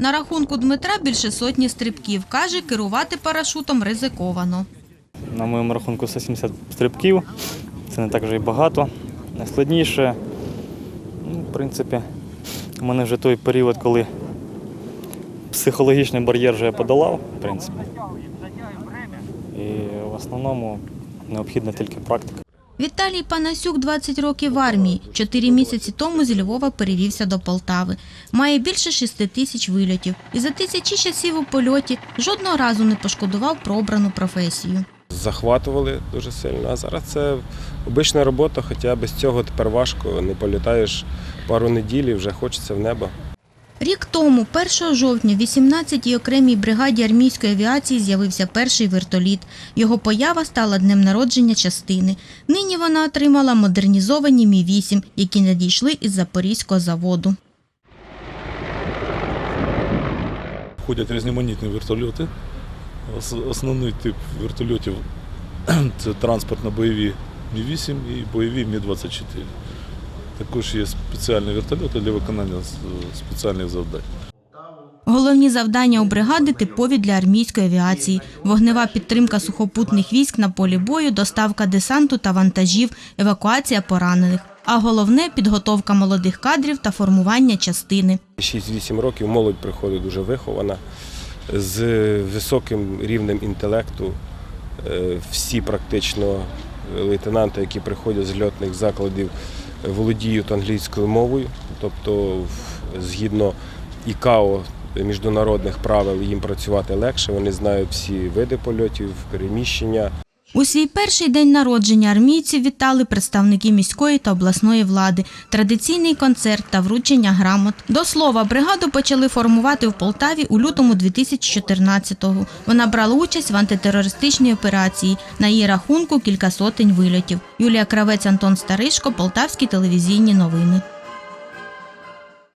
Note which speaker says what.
Speaker 1: На рахунку Дмитра більше сотні стрибків. Каже, керувати парашутом ризиковано.
Speaker 2: На моєму рахунку 170 стрибків. Це не так вже і багато. Найскладніше, ну, в принципі, у мене вже той період, коли психологічний бар'єр вже я подолав, в принципі. І в основному необхідна тільки практика.
Speaker 1: Віталій Панасюк 20 років в армії. Чотири місяці тому з Львова перевівся до Полтави. Має більше 6 тисяч вильотів. І за тисячі часів у польоті жодного разу не пошкодував про обрану професію.
Speaker 3: захватували дуже сильно. А зараз це обична робота, хоча без цього тепер важко. Не політаєш пару неділь вже хочеться в небо.
Speaker 1: Рік тому, 1 жовтня, в 18-й окремій бригаді армійської авіації з'явився перший вертоліт. Його поява стала днем народження частини. Нині вона отримала модернізовані Мі-8, які надійшли із Запорізького заводу.
Speaker 4: Ходять різноманітні вертольоти. Основний тип вертольотів це транспортно-бойові Мі-8 і бойові Мі-24. Також є спеціальні вертольоти для виконання спеціальних завдань.
Speaker 1: Головні завдання у бригади типові для армійської авіації: вогнева підтримка сухопутних військ на полі бою, доставка десанту та вантажів, евакуація поранених. А головне підготовка молодих кадрів та формування частини.
Speaker 3: 6-8 років молодь приходить дуже вихована, з високим рівнем інтелекту. Е, Всі практично лейтенанти, які приходять з льотних закладів, володіють англійською мовою, тобто згідно ІКАО міжнародних правил їм працювати легше. Вони знають всі види польотів, переміщення.
Speaker 1: У свій перший день народження армійців вітали представники міської та обласної влади, традиційний концерт та вручення грамот. До слова, бригаду почали формувати в Полтаві у лютому 2014-го. Вона брала участь в антитерористичній операції. На її рахунку кілька сотень вильотів. Юлія Кравець, Антон Старишко, Полтавські телевізійні новини.